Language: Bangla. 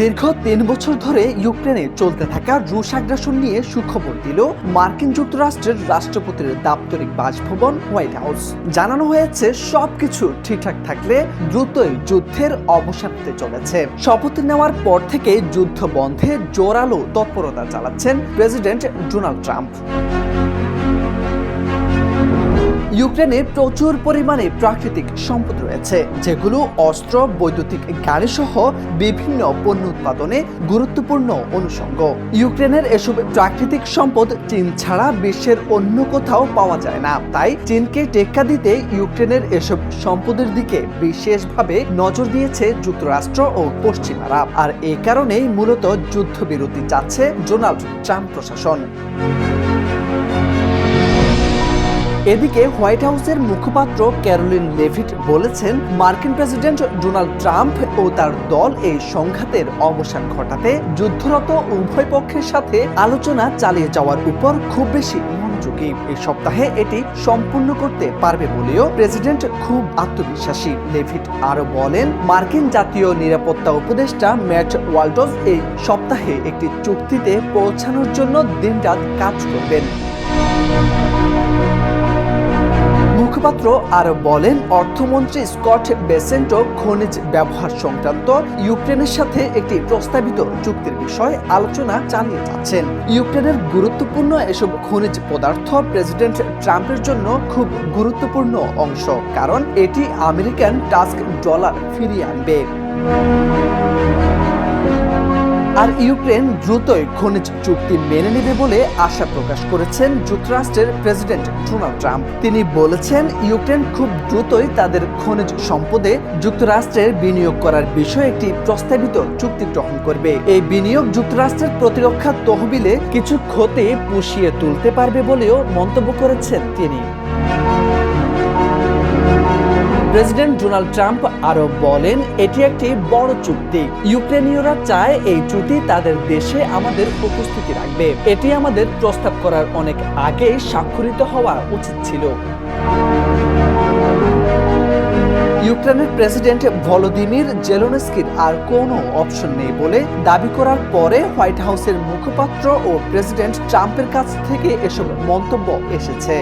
দীর্ঘ তিন বছর ধরে ইউক্রেনে চলতে থাকা রুশ আগ্রাসন নিয়ে সুখবর দিল মার্কিন যুক্তরাষ্ট্রের রাষ্ট্রপতির দাপ্তরিক বাসভবন হোয়াইট হাউস। জানানো হয়েছে, সবকিছু ঠিকঠাক থাকলে দ্রুতই যুদ্ধের অবসান হতে চলেছে। শপথ নেওয়ার পর থেকে যুদ্ধ বন্ধে জোরালো তৎপরতা চালাচ্ছেন প্রেসিডেন্ট ডোনাল্ড ট্রাম্প। ইউক্রেনে প্রচুর পরিমাণে প্রাকৃতিক সম্পদ রয়েছে, যেগুলো অস্ত্র, বৈদ্যুতিক গাড়ি সহ বিভিন্ন পণ্য উৎপাদনে গুরুত্বপূর্ণ অনুষঙ্গ। ইউক্রেনের এসব প্রাকৃতিক সম্পদ চীন ছাড়া বিশ্বের অন্য কোথাও পাওয়া যায় না। তাই চীনকে টেক্কা দিতে ইউক্রেনের এসব সম্পদের দিকে বিশেষভাবে নজর দিয়েছে যুক্তরাষ্ট্র ও পশ্চিমারা আর এ কারণেই মূলত যুদ্ধবিরতি চাচ্ছে ডোনাল্ড ট্রাম্প প্রশাসন। এদিকে হোয়াইট হাউসের মুখপাত্র ক্যারোলিন লেভিট বলেছেন, মার্কিন প্রেসিডেন্ট ডোনাল্ড ট্রাম্প ও তার দল এই সংঘাতের অবসান ঘটাতে যুদ্ধরত উভয় পক্ষের সাথে আলোচনা চালিয়ে যাওয়ার উপর খুব বেশি মনোযোগী। এই সপ্তাহে এটি সম্পূর্ণ করতে পারবে বলেও প্রেসিডেন্ট খুব আত্মবিশ্বাসী। লেভিট আরও বলেন, মার্কিন জাতীয় নিরাপত্তা উপদেষ্টা ম্যাট ওয়াল্টজ এই সপ্তাহে একটি চুক্তিতে পৌঁছানোর জন্য দিনরাত কাজ করবেন। মুখপাত্র আরও বলেন, অর্থমন্ত্রী স্কট বেসেন্টো খনিজ ব্যবহার সংক্রান্ত ইউক্রেনের সাথে একটি প্রস্তাবিত চুক্তির বিষয়ে আলোচনা চালিয়ে যাচ্ছেন। ইউক্রেনের গুরুত্বপূর্ণ এসব খনিজ পদার্থ প্রেসিডেন্ট ট্রাম্পের জন্য খুব গুরুত্বপূর্ণ অংশ, কারণ এটি আমেরিকান টাস্ক ডলার ফিরিয়ে আনবে। আর ইউক্রেন দ্রুতই খনিজ চুক্তি মেনে নেবে বলে আশা প্রকাশ করেছেন যুক্তরাষ্ট্রের প্রেসিডেন্ট ডোনাল্ড ট্রাম্প। তিনি বলেছেন, ইউক্রেন খুব দ্রুতই তাদের খনিজ সম্পদে যুক্তরাষ্ট্রের বিনিয়োগ করার বিষয়ে একটি প্রস্তাবিত চুক্তি গ্রহণ করবে। এই বিনিয়োগ যুক্তরাষ্ট্রের প্রতিরক্ষা তহবিলে কিছু ক্ষতি পুষিয়ে তুলতে পারবে বলেও মন্তব্য করেছেন তিনি। প্রেসিডেন্ট ডোনাল্ড ট্রাম্প আরও বলেন, এটি একটি বড় চুক্তি। ইউক্রেনীয়রা চায় এই চুক্তি তাদের দেশে আমাদের উপস্থিতি রাখবে। এটি আমাদের প্রস্তাব করার অনেক আগে স্বাক্ষরিত হওয়া উচিত ছিল। ইউক্রেনের প্রেসিডেন্ট ভলোদিমির জেলোনেস্কির আর কোনো অপশন নেই বলে দাবি করার পরে হোয়াইট হাউসের মুখপাত্র ও প্রেসিডেন্ট ট্রাম্পের কাছ থেকে এসব মন্তব্য এসেছে।